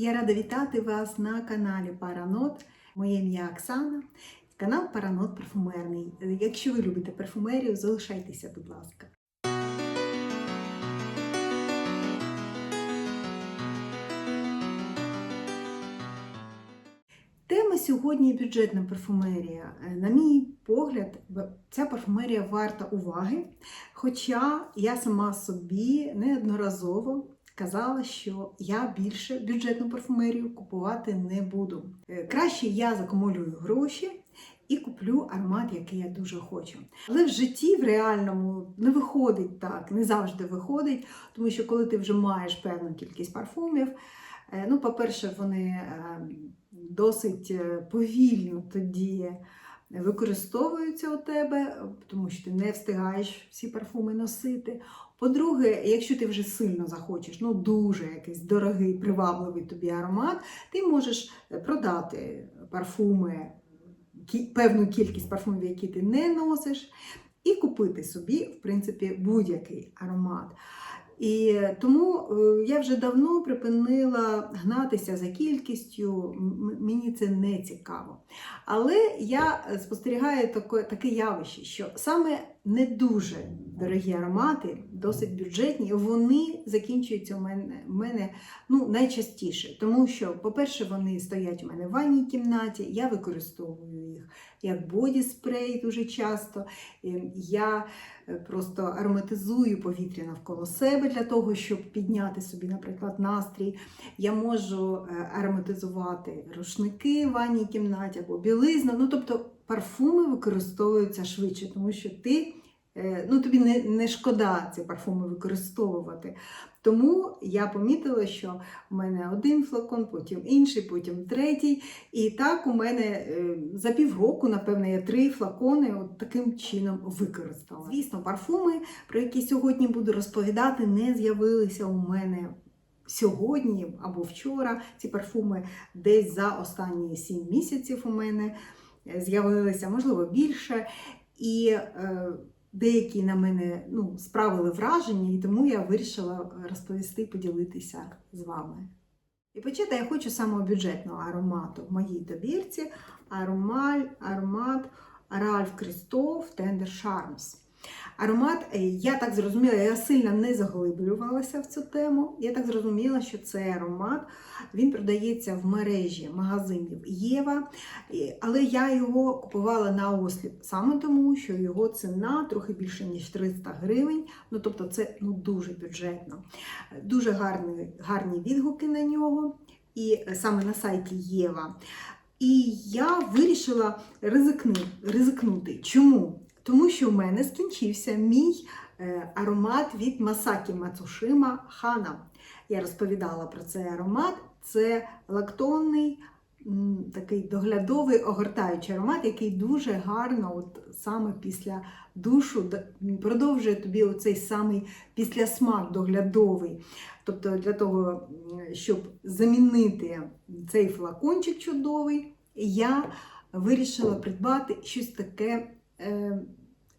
Я рада вітати вас на каналі Паранот. Моє ім'я Оксана. Канал Паранот парфумерний. Якщо ви любите парфумерію, залишайтеся, будь ласка. Тема сьогодні бюджетна парфумерія. На мій погляд, ця парфумерія варта уваги. Хоча я сама собі неодноразово казала, що я більше бюджетну парфумерію купувати не буду. Е, Краще я закумулюю гроші. І куплю аромат, який я дуже хочу. Але в житті в реальному не виходить так, не завжди виходить, тому що коли ти вже маєш певну кількість парфумів, е, ну, по-перше, вони е, досить повільно тоді використовуються у тебе, тому що ти не встигаєш всі парфуми носити. По-друге, якщо ти вже сильно захочеш, ну дуже якийсь дорогий, привабливий тобі аромат, ти можеш е, продати парфуми, певну кількість парфумів, які ти не носиш, і купити собі, в принципі, будь-який аромат. І тому е, я вже давно припинила гнатися за кількістю, мені це не цікаво. Але я спостерігаю таке, таке явище, що саме не дуже дорогі аромати, досить бюджетні, вони закінчуються у мене, в мене ну, найчастіше. Тому що, по-перше, вони стоять у мене в ванній кімнаті, я використовую їх як боді-спрей дуже часто. Я е, просто ароматизую повітря навколо себе для того, щоб підняти собі, наприклад, настрій. Я можу е, ароматизувати рушники в ванній кімнаті або білизну. Ну, тобто парфуми використовуються швидше, тому що ти, ну, тобі не, не шкода ці парфуми використовувати. Тому я помітила, що в мене один флакон, потім інший, потім третій. І так у мене е, за півроку, напевно, я три флакони от таким чином використала. Звісно, парфуми, про які сьогодні буду розповідати, не з'явилися у мене сьогодні або вчора. Ці парфуми десь за останні сім місяців у мене е, з'явилися, можливо, більше. І е, деякі на мене ну, справили враження, і тому я вирішила розповісти, поділитися з вами. І почати я хочу самого бюджетного аромату в моїй добірці аромаль, аромат Ральф Крістоф Тендер Charms. Аромат, е, я так зрозуміла, я сильно не заглиблювалася в цю тему. Я так зрозуміла, що цей аромат він продається в мережі магазинів Єва, але я його купувала на осліп саме тому, що його ціна трохи більше ніж 300 гривень. Ну тобто, це ну дуже бюджетно. Дуже гарні, гарні відгуки на нього, і е, саме на сайті Єва. І я вирішила ризикнути. Чому? Тому що в мене скінчився мій е, аромат від Масакі Мацушима Хана. Я розповідала про цей аромат. Це лактонний, такий доглядовий огортаючий аромат, який дуже гарно, от саме після душу, продовжує тобі оцей самий післясмак доглядовий. Тобто для того, щоб замінити цей флакончик чудовий, я вирішила придбати щось таке, е,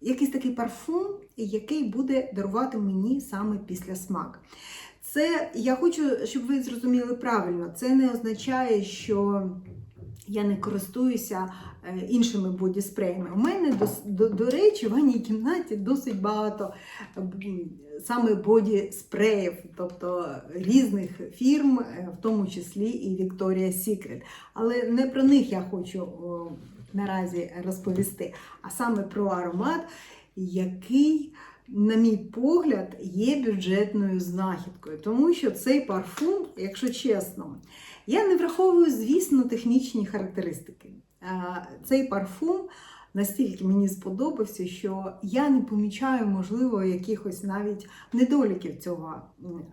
якийсь такий парфум, який буде дарувати мені саме післясмак. Це я хочу, щоб ви зрозуміли правильно, це не означає, що я не користуюся е, іншими бодіспреями. У мене до, до, до речі, в ванній кімнаті досить багато саме боді-спреїв, тобто різних фірм, е, в тому числі і Victoria's Secret. Але не про них я хочу наразі розповісти, а саме про аромат, який, на мій погляд, є бюджетною знахідкою. Тому що цей парфум, якщо чесно, я не враховую, звісно, технічні характеристики. Цей парфум настільки мені сподобався, що я не помічаю, можливо, якихось навіть недоліків цього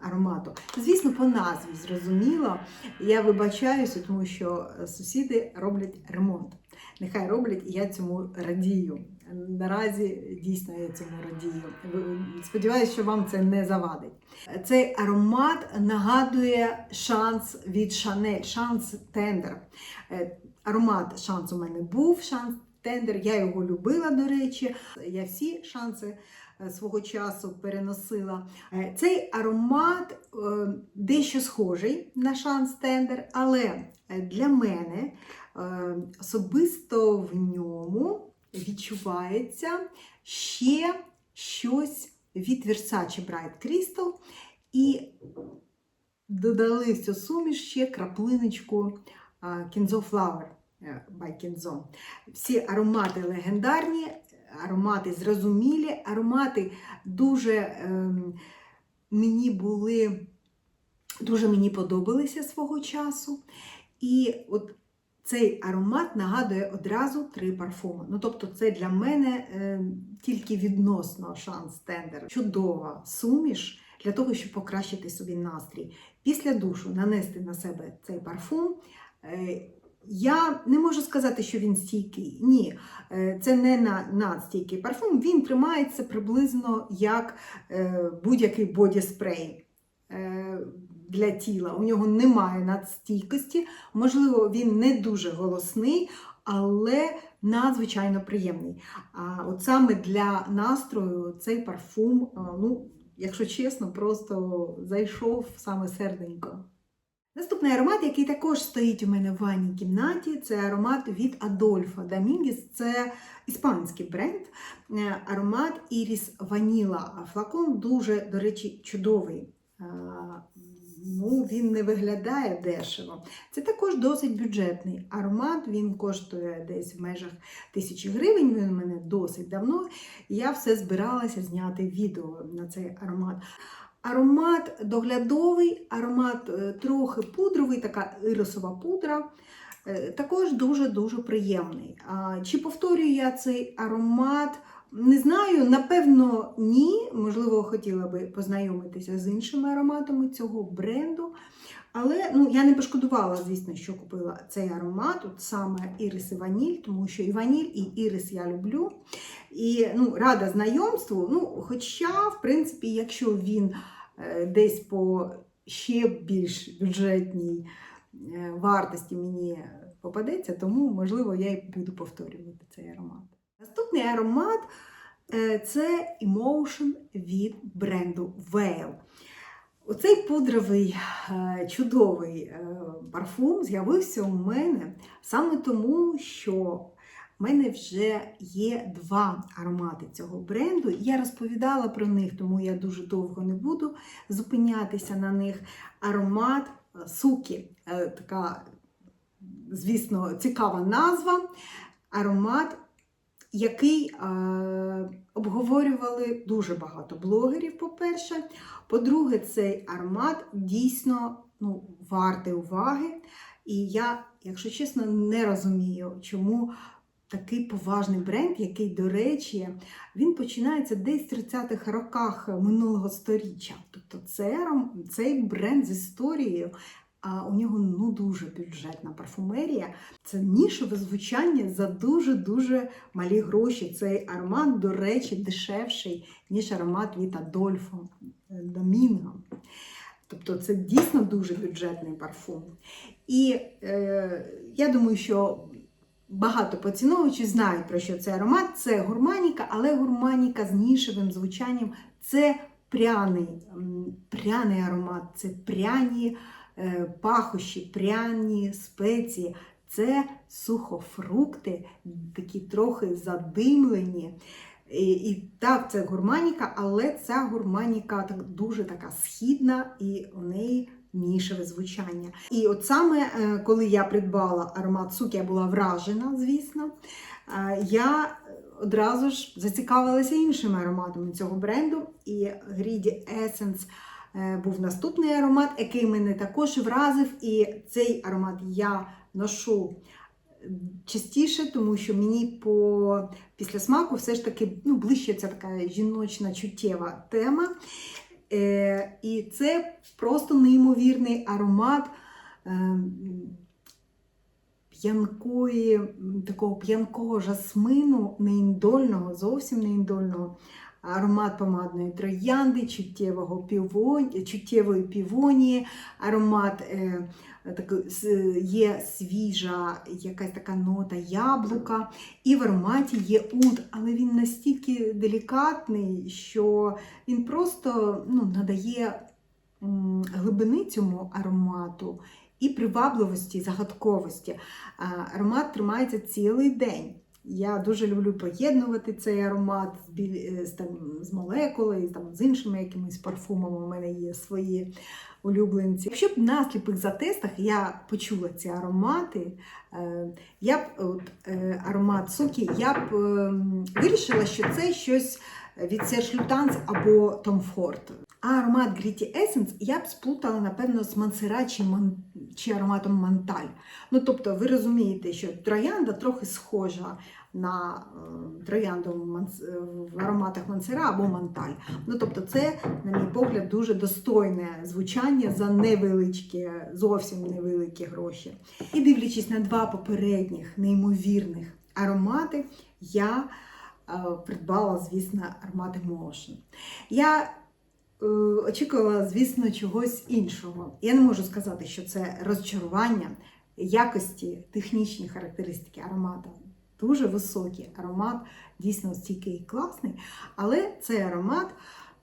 аромату. Звісно, по назві зрозуміло. Я вибачаюся, тому що сусіди роблять ремонт. Нехай роблять, і я цьому радію. Наразі дійсно я цьому радію. Сподіваюся, що вам це не завадить. Цей аромат нагадує шанс від Шанель, шанс тендер. Е, Аромат шанс у мене був, шанс тендер. Я його любила, до речі. Я всі шанси е, свого часу переносила. Е, Цей аромат е, дещо схожий на шанс тендер, але для мене особисто в ньому відчувається ще щось від Versace Bright Crystal і додали в цю суміш ще краплиночку а, Flower е. Всі аромати легендарні, аромати зрозумілі, аромати дуже ем, мені були, дуже мені подобалися свого часу. І от цей аромат нагадує одразу три парфуми. Ну, тобто, це для мене е, тільки відносно шанс тендер. Чудова суміш для того, щоб покращити собі настрій. Після душу нанести на себе цей парфум. Е, я не можу сказати, що він стійкий. Ні, е, це не на надстійкий парфум. Він тримається приблизно як е, будь-який боді-спрей е, для тіла. У нього немає надстійкості. Можливо, він не дуже голосний, але надзвичайно приємний. А от саме для настрою цей парфум, ну, якщо чесно, просто зайшов саме серденько. Наступний аромат, який також стоїть у мене в ванній кімнаті, це аромат від Адольфа Домінгес. Це іспанський бренд. Е, Аромат Iris Vanilla. Флакон дуже, до речі, чудовий. Е, Ну, він не виглядає дешево. Це також досить бюджетний аромат. Він коштує десь в межах тисячі гривень. Він у мене досить давно. Я все збиралася зняти відео на цей аромат. Аромат доглядовий, аромат е, трохи пудровий, така ірисова пудра. Е, Також дуже-дуже приємний. Чи повторюю я цей аромат? Не знаю, напевно, ні. Можливо, хотіла би познайомитися з іншими ароматами цього бренду. Але ну, я не пошкодувала, звісно, що купила цей аромат, от саме ірис і ваніль, тому що і ваніль, і ірис я люблю. І ну, рада знайомству. Ну, Хоча, в принципі, якщо він е, десь по ще більш бюджетній е, вартості мені попадеться, тому, можливо, я і буду повторювати цей аромат. Наступний аромат е, це Emotion від бренду Veil. Оцей пудровий чудовий парфум з'явився у мене саме тому, що в мене вже є два аромати цього бренду. Я розповідала про них, тому я дуже довго не буду зупинятися на них. Аромат е, суки, е, така, звісно, цікава назва. Аромат який е, обговорювали дуже багато блогерів, по-перше. По-друге, цей аромат дійсно ну, вартий уваги. І я, якщо чесно, не розумію, чому такий поважний бренд, який, до речі, він починається десь в 30-х роках минулого сторіччя. Тобто це, цей бренд з історією. А у нього ну дуже бюджетна парфумерія. Це нішове звучання за дуже-дуже малі гроші. Цей аромат, до речі, дешевший, ніж аромат від Адольфо Домінго. Тобто це дійсно дуже бюджетний парфум. І е, я думаю, що багато поціновувачів знають, про що цей аромат. Це гурманіка, але гурманіка з нішевим звучанням це пряний, пряний аромат, це пряні е, пахощі, пряні спеції. Це сухофрукти, такі трохи задимлені. І, і так, це гурманіка, але ця гурманіка так, дуже така східна і у неї нішеве звучання. І от саме е, коли я придбала аромат суки, я була вражена, звісно. е, Я одразу ж зацікавилася іншими ароматами цього бренду. І Greedy Essence е, був наступний аромат, який мене також вразив. І цей аромат я ношу частіше, тому що мені по після смаку все ж таки ну, ближче ця така жіночна чуттєва тема. Е, і це просто неймовірний аромат е, п'янкої, такого п'янкого жасмину, неіндольного, зовсім неіндольного. аромат помадної троянди, чуттєвого півонь, чуттєвої півонії, аромат е, такий, с- є свіжа якась така нота яблука, і в ароматі є уд, але він настільки делікатний, що він просто ну, надає глибини цьому аромату і привабливості, загадковості. Аромат тримається цілий день. Я дуже люблю поєднувати цей аромат з, з, там, з молекулою, там, з іншими якимись парфумами. У мене є свої улюбленці. Якщо б на сліпих затестах я почула ці аромати, е, я б от, е, аромат сокі, я б е, вирішила, що це щось від Serge Lutens або Tom Ford. А аромат Gritty Essence я б сплутала, напевно, з Мансера чи, ман... чи ароматом Манталь. Ну, тобто, ви розумієте, що троянда трохи схожа на е, троянду в, ароматах Мансера або Манталь. Ну, тобто, це, на мій погляд, дуже достойне звучання за невеличкі, зовсім невеликі гроші. І дивлячись на два попередніх неймовірних аромати, я е, придбала, звісно, аромати Motion. Я очікувала, звісно, чогось іншого. Я не можу сказати, що це розчарування якості, технічні характеристики аромату. Дуже високий аромат, дійсно стійкий класний, але цей аромат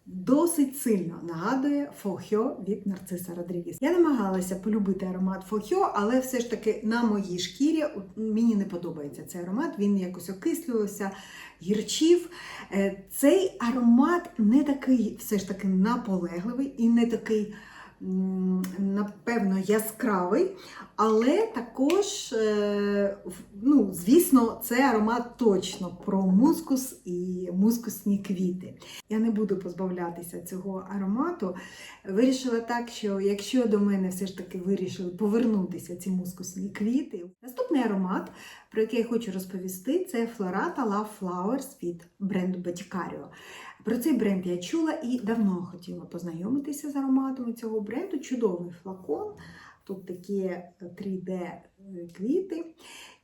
досить сильно нагадує Фохьо від Нарциса Родрігіс. Я намагалася полюбити аромат Фохьо, але все ж таки на моїй шкірі мені не подобається цей аромат, він якось окислювався, гірчив. Е, Цей аромат не такий все ж таки наполегливий і не такий, напевно, яскравий, але також, е, ну, звісно, це аромат точно про мускус і мускусні квіти. Я не буду позбавлятися цього аромату. Вирішила так, що якщо до мене все ж таки вирішили повернутися ці мускусні квіти. Наступний аромат, про який я хочу розповісти, це Florata Love Flowers від бренду Boticario. Про цей бренд я чула і давно хотіла познайомитися з ароматами цього бренду. Чудовий флакон. Тут такі 3D квіти.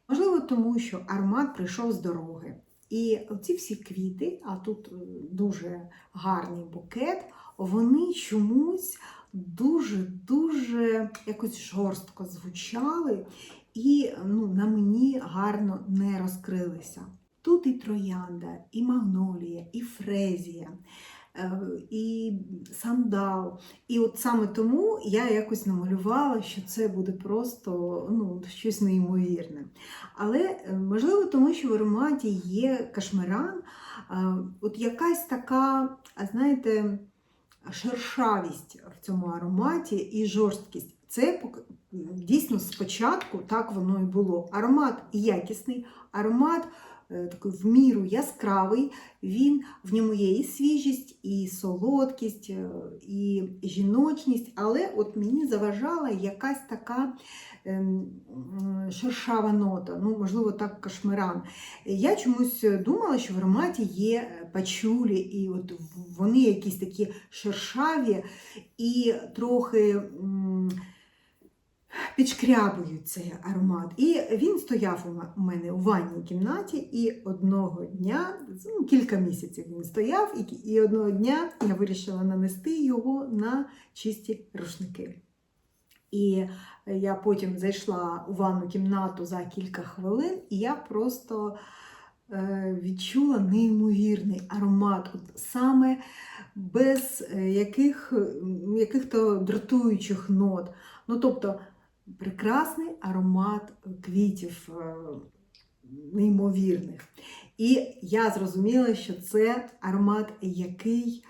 Можливо, тому що аромат прийшов з дороги. І оці всі квіти, а тут е, дуже гарний букет, вони чомусь дуже-дуже якось жорстко звучали і ну, на мені гарно не розкрилися. Тут і троянда, і магнолія, і фрезія, е, і сандал. І от саме тому я якось намалювала, що це буде просто ну, щось неймовірне. Але е, можливо, тому що в ароматі є кашмиран, е, от якась така, знаєте, шершавість в цьому ароматі і жорсткість. Це дійсно спочатку так воно і було. Аромат якісний, аромат такий в міру яскравий, він в ньому є і свіжість, і солодкість, е, і жіночність, але от мені заважала якась така ем, шершава нота, ну, можливо, так кашмиран. Я чомусь думала, що в ароматі є пачулі, і от вони якісь такі шершаві і трохи. Підшкрябують цей аромат. І він стояв у мене у ванній кімнаті, і одного дня, ну, кілька місяців він стояв, і, і одного дня я вирішила нанести його на чисті рушники. І я потім зайшла у ванну кімнату за кілька хвилин, і я просто е, відчула неймовірний аромат, от саме без е, яких, яких-то дратуючих нот. Ну, тобто, прекрасний аромат квітів е, неймовірних. І я зрозуміла, що це аромат, який,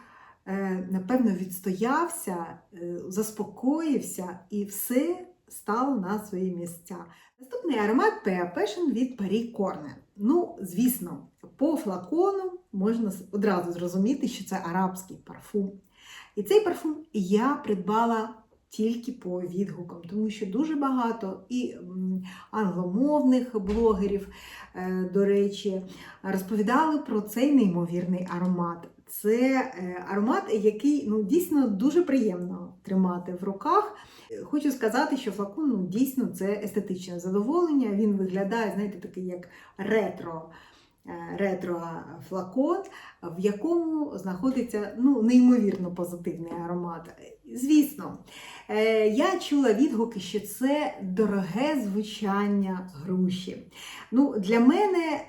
е, напевно, відстоявся, е, заспокоївся і все стало на свої місця. Наступний аромат Pea Passion від Paris Corner. Ну, звісно, по флакону можна одразу зрозуміти, що це арабський парфум. І цей парфум я придбала тільки по відгукам, тому що дуже багато і англомовних блогерів, е, до речі, розповідали про цей неймовірний аромат. Це е, аромат, який ну, дійсно дуже приємно тримати в руках. Хочу сказати, що флакон ну, дійсно це естетичне задоволення. Він виглядає, знаєте, такий як ретро е, ретро флакон, в якому знаходиться ну, неймовірно позитивний аромат. Звісно, е, я чула відгуки, що це дороге звучання груші. Ну, Для мене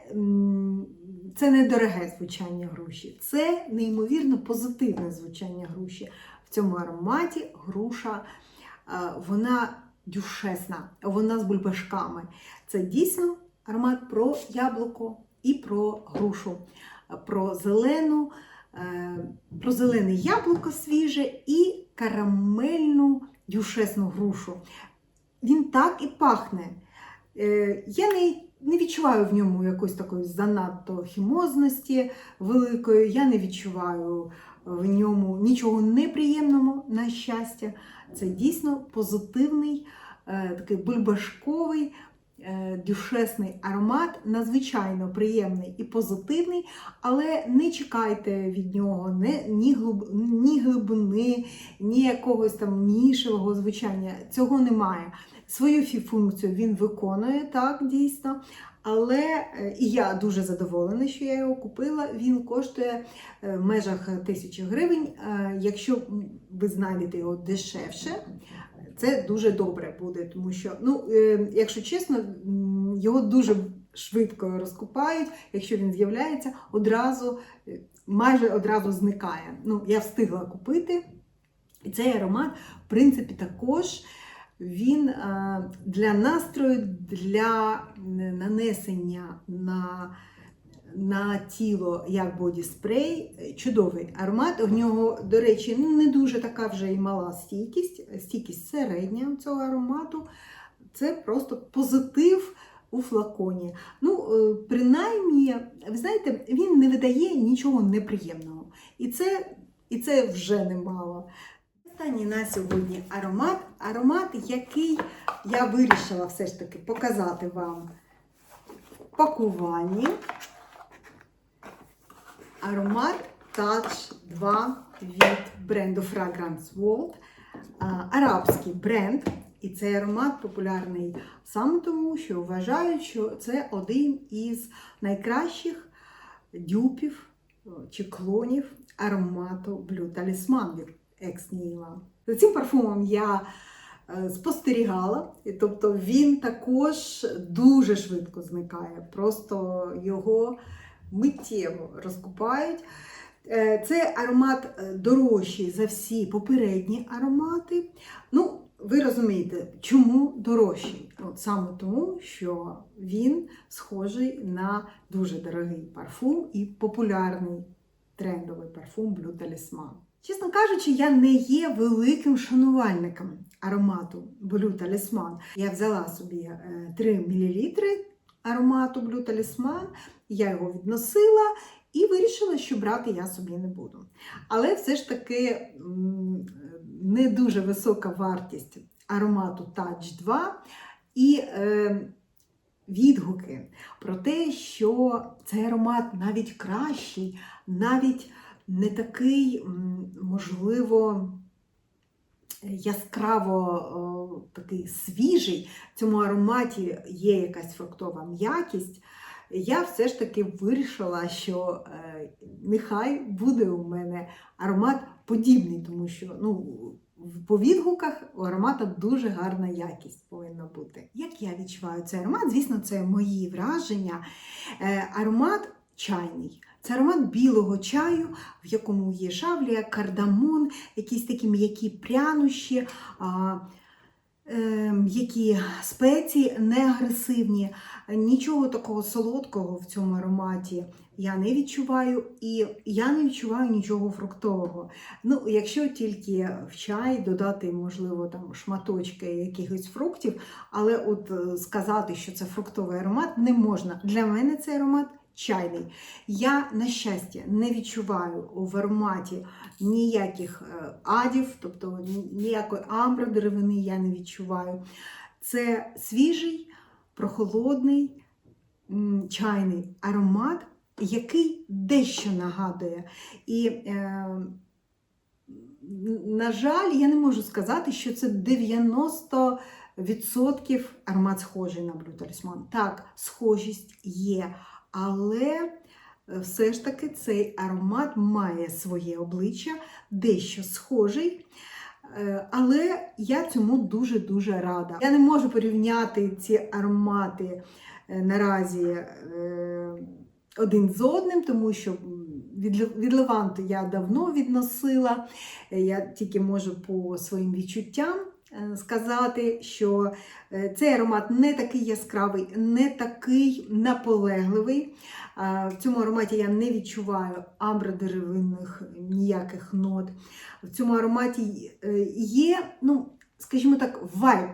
це не дороге звучання груші, це неймовірно позитивне звучання груші. В цьому ароматі груша е, вона дюшесна, вона з бульбашками. Це дійсно аромат про яблуко і про грушу, про зелену, е, про зелене яблуко свіже і карамельну дюшесну грушу. Він так і пахне. Е, Я не, не відчуваю в ньому якоїсь такої занадто хімозності великої, я не відчуваю в ньому нічого неприємного, на щастя. Це дійсно позитивний, е, такий бульбашковий, дюшесний аромат, надзвичайно приємний і позитивний, але не чекайте від нього ні, ні, глиб, ні глибини, ні якогось там нішевого звучання. Цього немає. Свою функцію він виконує так, дійсно. Але е, і я дуже задоволена, що я його купила. Він коштує е, в межах тисячі гривень. Е, Якщо ви знайдете його дешевше, це дуже добре буде, тому що, ну, е, якщо чесно, його дуже швидко розкупають. Якщо він з'являється, одразу е, майже одразу зникає. Ну, я встигла купити. І цей аромат, в принципі, також він е, для настрою, для нанесення на, на тіло як боді-спрей. Чудовий аромат. У нього, до речі, ну, не дуже така вже і мала стійкість, стійкість середня цього аромату. Це просто позитив у флаконі. Ну, е, принаймні, ви знаєте, він не видає нічого неприємного. І це, і це вже немало. Останній на сьогодні аромат. Аромат, який я вирішила все ж таки показати вам в пакуванні. Аромат Touch 2 від бренду Fragrance World. Арабський бренд. І цей аромат популярний саме тому, що вважають, що це один із найкращих дюпів чи клонів аромату Blue Talisman від Екс Ніла. За цим парфумом я е, спостерігала, тобто він також дуже швидко зникає. Просто його миттєво розкупають. Е, Це аромат е, дорожчий за всі попередні аромати. Ну, ви розумієте, чому дорожчий? От саме тому, що він схожий на дуже дорогий парфум і популярний трендовий парфум Blue Talisman. Чесно кажучи, я не є великим шанувальником аромату Blue Talisman. Я взяла собі е, 3 мл аромату Blue Talisman, я його відносила і вирішила, що брати я собі не буду. Але все ж таки не дуже висока вартість аромату Touch 2 і е, відгуки про те, що цей аромат навіть кращий, навіть не такий, можливо, яскраво такий свіжий. В цьому ароматі є якась фруктова м'якість. Я все ж таки вирішила, що е, нехай буде у мене аромат подібний, тому що ну, по відгуках у аромата дуже гарна якість повинна бути. Як я відчуваю цей аромат? Звісно, це мої враження. Е, аромат чайний. Це аромат білого чаю, в якому є шавлія, кардамон, якісь такі м'які прянощі, м'які спеції, не агресивні. Нічого такого солодкого в цьому ароматі я не відчуваю, і я не відчуваю нічого фруктового. Ну, якщо тільки в чай додати, можливо, там шматочки якихось фруктів, але от е, сказати, що це фруктовий аромат, не можна. Для мене цей аромат чайний. Я, на щастя, не відчуваю в ароматі ніяких е, адів, тобто ніякої амбри деревини я не відчуваю. Це свіжий, прохолодний чайний аромат, який дещо нагадує. І, е, на жаль, я не можу сказати, що це 90% аромат схожий на Blue Talisman. Так, схожість є, але е, все ж таки цей аромат має своє обличчя, дещо схожий. Е, Але я цьому дуже-дуже рада. Я не можу порівняти ці аромати е, наразі один з одним, тому що від, Леванту я давно відносила. Я тільки можу по своїм відчуттям сказати, що е, цей аромат не такий яскравий, не такий наполегливий. В цьому ароматі я не відчуваю амбродеревинних ніяких нот. В цьому ароматі е, є, ну, скажімо так, вайб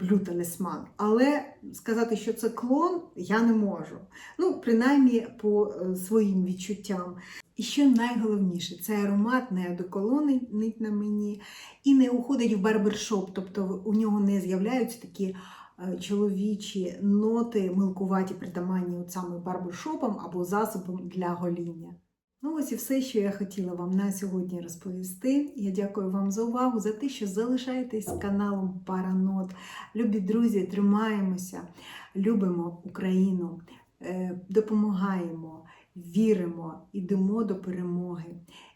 Talisman, але сказати, що це клон, я не можу. Ну, принаймні по е, своїм відчуттям. І що найголовніше, цей аромат не одеколонить на мені і не уходить в барбершоп, тобто у нього не з'являються такі е, чоловічі ноти, милкуваті, притаманні от саме барбершопам або засобам для гоління. Ну, ось і все, що я хотіла вам на сьогодні розповісти. Я дякую вам за увагу, за те, що залишаєтесь каналом Паранот. Любі друзі, тримаємося, любимо Україну, е, допомагаємо, віримо, йдемо до перемоги.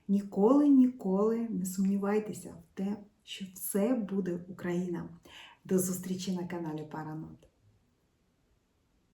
Ніколи, ніколи не сумнівайтеся в те, що все буде Україна. До зустрічі на каналі Паранот.